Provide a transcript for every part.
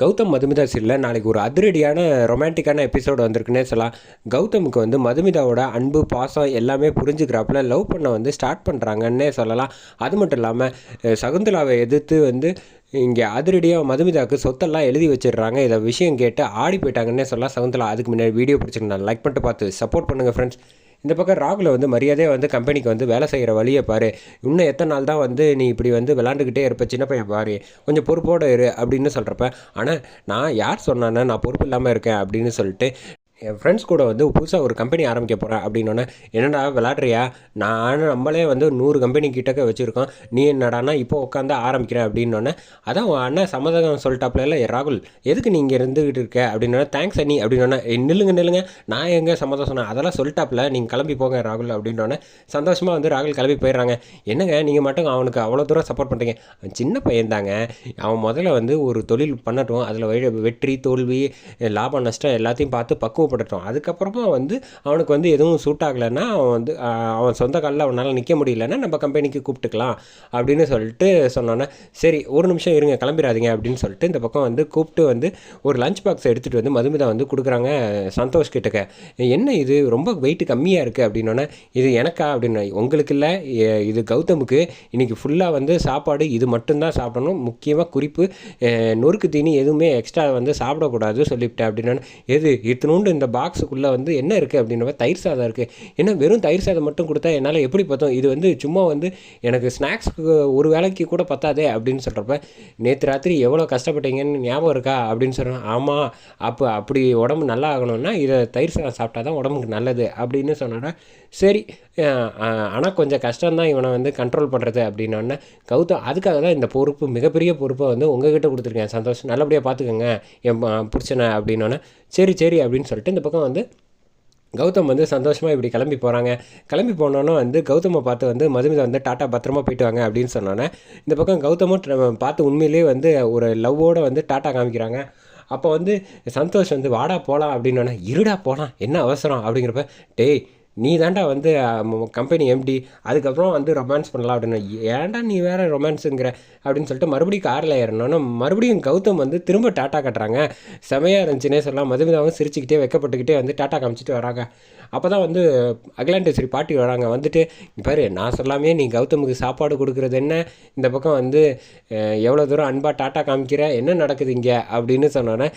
கௌதம் மதுமிதா சீரியலில் நாளைக்கு ஒரு அதிரடியான ரொமான்டிக்கான எபிசோடு வந்திருக்குன்னே சொல்லலாம். கௌதமுக்கு வந்து மதுமிதாவோட அன்பு பாசம் எல்லாமே புரிஞ்சுக்கிறாப்புல லவ் பண்ண வந்து ஸ்டார்ட் பண்ணுறாங்கன்னே சொல்லலாம். அது மட்டும் இல்லாமல் சகுந்தலாவை எதிர்த்து வந்து இங்கே அதிரடியாக மதுமிதாவுக்கு சொத்தெல்லாம் எழுதி வச்சிடுறாங்க. இதை விஷயம் கேட்டு ஆடி போயிட்டாங்கன்னே சொல்லலாம். சகுந்தலா அதுக்கு முன்னாடி வீடியோ பிடிச்சிருந்தேன் லைக் பண்ணிட்டு பார்த்து சப்போர்ட் பண்ணுங்கள் ஃப்ரெண்ட்ஸ் இந்த பக்கம் ராகுல வந்து மரியாதையாக வந்து கம்பெனிக்கு வந்து வேலை செய்கிற வழியை பாரு. இன்னும் எத்தனை நாள் தான் வந்து நீ இப்படி வந்து விளாண்டுக்கிட்டே இருப்ப சின்ன பையன் பாரு. கொஞ்சம் பொறுப்போடு இரு அப்படின்னு சொல்கிறப்ப ஆனால் நான் யார் சொன்னானே நான் பொறுப்பு இல்லாமல் இருக்கேன் அப்படின்னு சொல்லிட்டு என் ஃப்ரெண்ட்ஸ் கூட வந்து புதுசாக ஒரு கம்பெனி ஆரம்பிக்க போகிறேன் அப்படின்னோடனே என்னடா விளாட்றியா நான் நம்மளே வந்து நூறு கம்பெனி கிட்டக்க வச்சுருக்கோம். நீ என்னடானா இப்போ உட்காந்து ஆரம்பிக்கிறேன் அப்படின்னோடனே அதான் உன் அண்ணன் சம்மதம் சொல்லிட்டாப்புல இல்லை ராகுல் எதுக்கு நீ இங்கே இருந்துக்கிட்டு இருக்க? அப்படின்னோடனே தேங்க்ஸ் அண்ணி. அப்படின்னோடனே நில்லுங்க நில்லுங்க. நான் எங்கே சம்மதம் சொன்னேன்? அதெல்லாம் சொல்லிட்டாப்புல நீங்கள் கிளம்பி போங்க ராகுல். அப்படின்னோடனே சந்தோஷமாக வந்து ராகுல் கிளம்பி போயிடுறாங்க. என்னங்க நீங்கள் மட்டும் அவனுக்கு அவ்வளோ தூரம் சப்போர்ட் பண்ணுறீங்க அவன் சின்ன பையன் தாங்க. அவன் முதல்ல வந்து ஒரு தொழில் பண்ணட்டும். அதில் வெற்றி தோல்வி லாபம் நஷ்டம் எல்லாத்தையும் பார்த்து பக்குவம் பக்குவப்படட்டும் அதுக்கப்புறமா வந்து அவனுக்கு வந்து எதுவும் சூட் ஆகலைன்னா அவன் வந்து அவன் சொந்த காலில் அவனால் நிற்க முடியலன்னா நம்ம கம்பெனிக்கு கூப்பிட்டுக்கலாம் அப்படின்னு சொல்லிட்டு சொன்னோன்னே சரி ஒரு நிமிஷம் இருங்க கிளம்பிடாதீங்க அப்படின்னு சொல்லிட்டு இந்த பக்கம் வந்து கூப்பிட்டு வந்து ஒரு லஞ்ச் பாக்ஸ் எடுத்துகிட்டு வந்து மதுமிதா வந்து கொடுக்குறாங்க சந்தோஷ் கிட்டக்க. என்ன இது? ரொம்ப வெயிட் கம்மியாக இருக்குது அப்படின்னோடனே இது எனக்கா? அப்படின்னு உங்களுக்கு இல்லை இது கௌதமுக்கு. இன்றைக்கி ஃபுல்லாக வந்து சாப்பாடு இது மட்டும்தான் சாப்பிடணும். முக்கியமாக குறிப்பு நொறுக்கு தீனி எதுவுமே எக்ஸ்ட்ரா வந்து சாப்பிடக்கூடாது சொல்லிவிட்டேன் அப்படின்னா எது? இத்தினோண்டு இந்த பாக்ஸுக்குள்ளே வந்து என்ன இருக்குது அப்படின்ற தயிர் சாதம் இருக்குது ஏன்னா வெறும் தயிர் சாதம் மட்டும் கொடுத்தா என்னால் எப்படி பார்த்தோம் இது வந்து சும்மா வந்து எனக்கு ஸ்நாக்ஸ்க்கு ஒரு வேளைக்கு கூட பத்தாதே அப்படின்னு சொல்கிறப்ப நேற்று ராத்திரி எவ்வளோ கஷ்டப்பட்டீங்கன்னு ஞாபகம் இருக்கா? அப்படின்னு சொல்கிறேன் ஆமாம் அப்போ அப்படி உடம்பு நல்லா ஆகணும்னா இதை தயிர் சாதம் சாப்பிட்டா தான் உடம்புக்கு நல்லது. அப்படின்னு சொன்னோன்னா சரி ஆனால் கொஞ்சம் கஷ்டம்தான் இவனை வந்து கண்ட்ரோல் பண்ணுறது அப்படின்னோடனே கௌதம் அதுக்காக தான் இந்த பொறுப்பு மிகப்பெரிய பொறுப்பை வந்து உங்ககிட்ட கொடுத்துருக்கேன் சந்தோஷம் நல்லபடியாக பார்த்துக்கோங்க என் ப- அப்படின்னோடனே சரி சரி அப்படின்னு சொல்லிட்டு இந்த பக்கம் வந்து கௌதம் வந்து சந்தோஷமாக இப்படி கிளம்பி போகிறாங்க கிளம்பி போனோன்னே வந்து கௌதமை பார்த்து வந்து மதுமிதா வந்து டாட்டா பத்திரமா போயிட்டு வாங்க அப்படின்னு சொன்னோன்னே இந்த பக்கம் கௌதமும் பார்த்து உண்மையிலேயே வந்து ஒரு லவ்வோடு வந்து டாட்டா காமிக்கிறாங்க. அப்போ வந்து சந்தோஷ் வந்து வாடா போகலாம் அப்படின்னோடனே இருடா போகலாம் என்ன அவசரம்? அப்படிங்கிறப்ப டேய் நீ தாண்டா வந்து கம்பெனி எம்டி அதுக்கப்புறம் வந்து ரொமான்ஸ் பண்ணலாம் அப்படின்னு. ஏன்டா நீ வேறு ரொமான்ஸுங்கிற அப்படின்னு சொல்லிட்டு மறுபடியும் காரில் ஏறினோன்னா மறுபடியும் கௌதம் வந்து திரும்ப டாட்டா கட்டுறாங்க. செமையாக இருந்துச்சுன்னே சொல்லலாம். மதுமிதாவும் சிரிச்சுக்கிட்டே வைக்கப்பட்டுக்கிட்டே வந்து டாட்டா காமிச்சிட்டு வராங்க. அப்போ தான் வந்து அகிலாண்டேஸ்வரி பாட்டி வராங்க. வந்துட்டு பாரு நான் சொல்லாமே நீ கௌதமுக்கு சாப்பாடு கொடுக்குறது என்ன? இந்த பக்கம் வந்து எவ்வளோ தூரம் அன்பாக டாட்டா காமிக்கிற? என்ன நடக்குது இங்கே? அப்படின்னு சொன்னோன்னே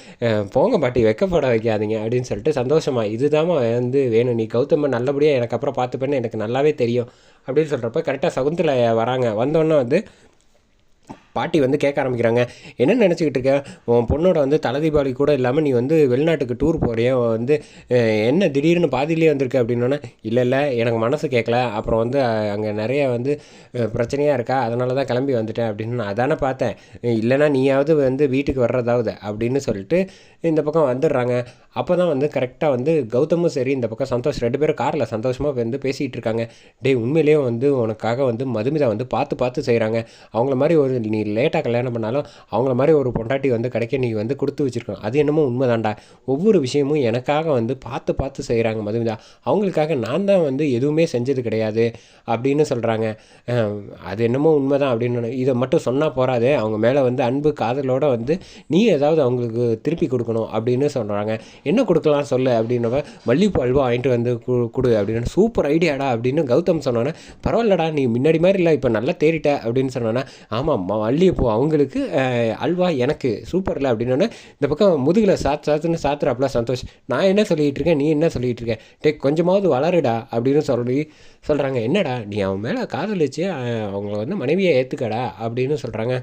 போங்க பாட்டி வெக்கப்பட வைக்காதீங்க அப்படின்னு சொல்லிட்டு சந்தோஷமா இதுதாம்மா வந்து வேணும். நீ கௌதம நல்லபடியாக எனக்கு அப்புறம் பார்த்துப்பேன்னு எனக்கு நல்லாவே தெரியும் அப்படின்னு சொல்கிறப்ப கரெக்டாக சகுந்தலை வராங்க. வந்தோன்னே வந்து பாட்டி வந்து கேட்க ஆரம்பிக்கிறாங்க என்ன நினச்சிக்கிட்டு இருக்க? உன் பொண்ணோட வந்து தலை தீபாவளி கூட இல்லாமல் நீ வந்து வெளிநாட்டுக்கு டூர் போகிறிய வந்து என்ன திடீர்னு பாதியிலே வந்திருக்க? அப்படின்னோன்னே இல்லை இல்லை எனக்கு மனசு கேட்கல அப்புறம் வந்து அங்கே நிறைய வந்து பிரச்சனையாக இருக்கா? அதனால தான் கிளம்பி வந்துட்டேன். அப்படின்னு நான் அதானே பார்த்தேன். இல்லைன்னா நீயாவது வந்து வீட்டுக்கு வர்றதாவது? அப்படின்னு சொல்லிட்டு இந்த பக்கம் வந்துடுறாங்க. அப்போ தான் வந்து கரெக்டாக வந்து கௌதமும் சரி இந்த பக்கம் சந்தோஷ் ரெண்டு பேரும் காரில் சந்தோஷமாக வந்து பேசிகிட்டு இருக்காங்க. டேய் உண்மையிலேயே வந்து உனக்காக வந்து மதுமிதா வந்து பார்த்து பார்த்து செய்கிறாங்க அவங்கள மாதிரி ஒரு நீ லேட்டாக கல்யாணம் பண்ணாலும் அவங்கள மாதிரி ஒரு பொண்டாட்டி வந்து கிடைக்க நீ வந்து கொடுத்து வச்சிருக்கணும். அது என்னமோ உண்மைதான்டா. ஒவ்வொரு விஷயமும் எனக்காக வந்து பார்த்து பார்த்து செய்கிறாங்க மதுமிதா. அவங்களுக்காக நான் தான் வந்து எதுவுமே செஞ்சது கிடையாது அப்படின்னு சொல்கிறாங்க அது என்னமோ உண்மைதான் அப்படின்னு இதை மட்டும் சொன்னால் போகாது அவங்க மேலே வந்து அன்பு காதலோடு வந்து நீ ஏதாவது அவங்களுக்கு திருப்பி கொடுக்கணும் அப்படின்னு சொல்கிறாங்க என்ன கொடுக்கலாம் சொல்லு அப்படின்னவ மல்லிகைப்பூ அல்வா வாங்கிட்டு வந்து கு- கொடு அப்படின்னு சூப்பர் ஐடியாடா அப்படின்னு கௌதம் சொன்னோன்னே பரவாயில்லடா நீ முன்னாடி மாதிரி இல்லை இப்போ நல்லா தேறிட்ட அப்படின்னு சொன்னோன்னே ஆமாம் மல்லிகைப்பூ அவங்களுக்கு அல்வா எனக்கு சூப்பரில் அப்படின்னோடனே இந்த பக்கம் முதுகில் சாத்து சாத்துன்னு சாத்துறாப்புல சந்தோஷ் நான் என்ன சொல்லிகிட்டு இருக்கேன் நீ என்ன சொல்லிகிட்டு இருக்கேன்? டே கொஞ்சமாவது வளருடா அப்படின்னு சொல்லி சொல்கிறாங்க என்னடா நீ அவன் மேலே காதலிச்சு அவங்கள வந்து மனைவியை ஏற்றுக்கடா அப்படின்னு சொல்கிறாங்க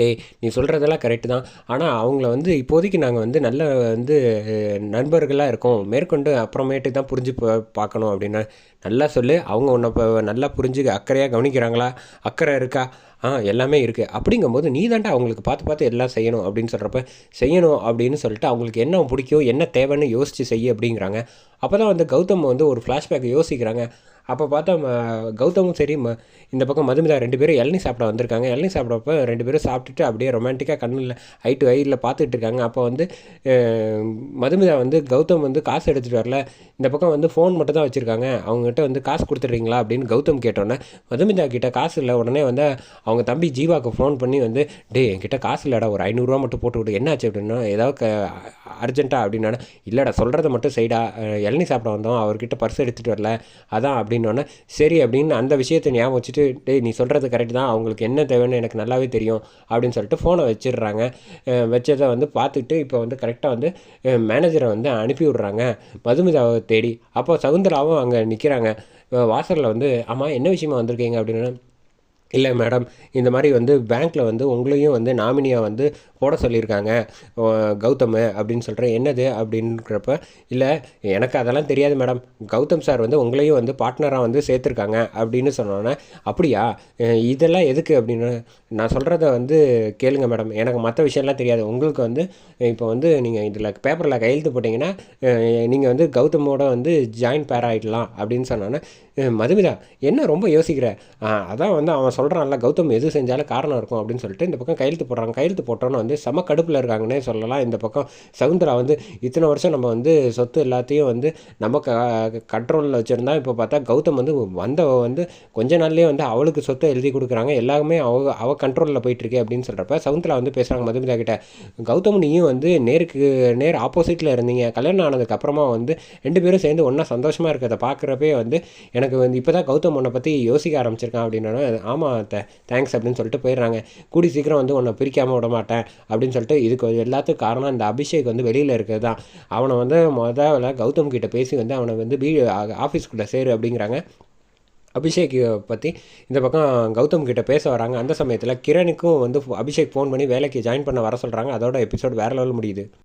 டேய் நீ சொல்கிறதெல்லாம் கரெக்டு தான். ஆனால் அவங்கள வந்து இப்போதைக்கு நாங்கள் வந்து நல்ல வந்து நண்பர்களாக இருக்கோம். மேற்கொண்டு அப்புறமேட்டு தான் புரிஞ்சு பார்க்கணும் அப்படின்னா. நல்லா சொல்லு. அவங்க உன்னை இப்போ நல்லா புரிஞ்சு அக்கறையாக கவனிக்கிறாங்களா? அக்கறை இருக்கா? ஆ எல்லாமே இருக்குது அப்படிங்கும்போது நீ தாண்டா அவங்களுக்கு பார்த்து பார்த்து எல்லாம் செய்யணும் அப்படின்னு சொல்கிறப்ப செய்யணும் அப்படின்னு சொல்லிட்டு அவங்களுக்கு என்ன பிடிக்கும் என்ன தேவைன்னு யோசித்து செய்ய அப்படிங்கிறாங்க. அப்போ தான் வந்து கௌதம் வந்து ஒரு ஃப்ளாஷ்பேக் யோசிக்கிறாங்க. அப்போ பார்த்தா ம- கௌதமும் சரி ம இந்த பக்கம் மதுமிதா ரெண்டு பேரும் இளநீ சாப்பிட வந்திருக்காங்க. இளநீ சாப்பிட்றப்ப ரெண்டு பேரும் சாப்பிட்டுட்டு அப்படியே ரொமான்டிக்காக கண்ணில் ஐ டு ஐயில் பார்த்துட்டு இருக்காங்க. அப்போ வந்து மதுமிதா வந்து கௌதம் வந்து காசு எடுத்துகிட்டு வரல. இந்த பக்கம் வந்து ஃபோன் மட்டும் தான் வச்சுருக்காங்க. அவங்ககிட்ட வந்து காசு கொடுத்துட்றீங்களா அப்படின்னு கௌதம் கேட்டோன்னே மதுமிதா கிட்ட காசு இல்லை. உடனே வந்து அவங்க தம்பி ஜீவாவுக்கு ஃபோன் பண்ணி வந்து டே என்கிட்ட காசு இல்லைடா. ஒரு ஐநூறுரூவா மட்டும் போட்டு விடு. என்னாச்சு அப்படின்னா ஏதாவது க அர்ஜென்ட்டா அப்படின்னா இல்லைடா சொல்கிறத மட்டும் செய்டா. இளநீ சாப்பிட வந்தோம். அவர்கிட்ட பர்ஸ் எடுத்துகிட்டு வரல. அதான் அப்படின்னோடனே சரி அப்படின்னு அந்த விஷயத்தை ஞாபகம் வச்சுட்டு டேய் நீ சொல்கிறது கரெக்ட் தான். அவங்களுக்கு என்ன தேவைன்னு எனக்கு நல்லாவே தெரியும் அப்படின்னு சொல்லிட்டு ஃபோனை வச்சிடுறாங்க. வச்சதை வந்து பார்த்துட்டு இப்போ வந்து கரெக்டாக வந்து மேனேஜரை வந்து அனுப்பி விட்றாங்க. மதுமிதாவை தேடி. அப்போ சகுந்தலாவும் அங்கே நிற்கிறாங்க வாசலில் வந்து ஆமாம் என்ன விஷயமா வந்திருக்கீங்க? அப்படின்னு இல்லை மேடம் இந்த மாதிரி வந்து பேங்க்கில் வந்து உங்களையும் வந்து நாமினியாக வந்து போட சொல்லியிருக்காங்க. கௌதம் அப்படின்னு சொல்கிறேன் என்னது அப்படின்றப்ப இல்லை எனக்கு அதெல்லாம் தெரியாது மேடம். கௌதம் சார் வந்து உங்களையும் வந்து பார்ட்னராக வந்து சேர்த்துருக்காங்க அப்படின்னு சொன்னோன்னே அப்படியா? இதெல்லாம் எதுக்கு? அப்படின்னு நான் சொல்கிறத வந்து கேளுங்க மேடம். எனக்கு மற்ற விஷயம்லாம் தெரியாது. உங்களுக்கு வந்து இப்போ வந்து நீங்கள் இதில் பேப்பரில் கையெழுத்து போட்டிங்கன்னா நீங்கள் வந்து கௌதமோட வந்து ஜாயின் பேர் ஆகிடலாம் அப்படின்னு சொன்னோன்னே மதுமிதா என்ன ரொம்ப யோசிக்கிற? அதான் வந்து அவன் சொல்கிறான்ல கௌதம் எது செஞ்சாலும் காரணம் இருக்கும் அப்படின்னு சொல்லிட்டு இந்த பக்கம் கையெழுத்து போடுறாங்க. கையெழுத்து போட்டோன்னு வந்து செம கடுப்பில் இருக்காங்கன்னே சொல்லலாம். இந்த பக்கம் சகுந்தரா வந்து இத்தனை வருஷம் நம்ம வந்து சொத்து எல்லாத்தையும் வந்து நம்ம க கண்ட்ரோலில் வச்சுருந்தா இப்போ பார்த்தா கௌதம் வந்து வந்த வந்து கொஞ்ச நாள்லேயே வந்து அவளுக்கு சொத்தை எழுதி கொடுக்குறாங்க. எல்லாமே அவ அவ கண்ட்ரோலில் போயிட்டுருக்கு அப்படின்னு சொல்கிறப்ப சகுந்தரா வந்து பேசுகிறாங்க மதுமிதா கிட்ட கௌதம் நீயும் வந்து நேருக்கு நேர் ஆப்போசிட்டில் இருந்தீங்க. கல்யாணம் ஆனதுக்கப்புறமா வந்து ரெண்டு பேரும் சேர்ந்து ஒன்றா சந்தோஷமாக இருக்கிறத பார்க்குறப்பே வந்து எனக்கு வந்து இப்போ தான் கௌதம் உன்னை பற்றி யோசிக்க ஆரம்பிச்சிருக்கான் அப்படின்னா ஆமாம் தேங்க்ஸ் அப்படின்னு சொல்லிட்டு போயிடுறாங்க. கூடி சீக்கிரம் வந்து உன்னை பிரிக்காமல் விட மாட்டேன் அப்படின்னு சொல்லிட்டு இதுக்கு எல்லாத்துக்கும் காரணம் இந்த அபிஷேக் வந்து வெளியில் இருக்கிறது தான் அவனை வந்து முதல்ல கௌதம் கிட்டே பேசி வந்து அவனை வந்து பி ஆஃபீஸ்க்குள்ளே சேரு அப்படிங்கிறாங்க. அபிஷேக் பற்றி இந்த பக்கம் கௌதம் கிட்ட பேச வராங்க. அந்த சமயத்தில் கிரணுக்கும் வந்து அபிஷேக் ஃபோன் பண்ணி வேலைக்கு ஜாயின் பண்ண வர சொல்கிறாங்க அதோட எபிசோட் வேறு லெவல் முடியுது.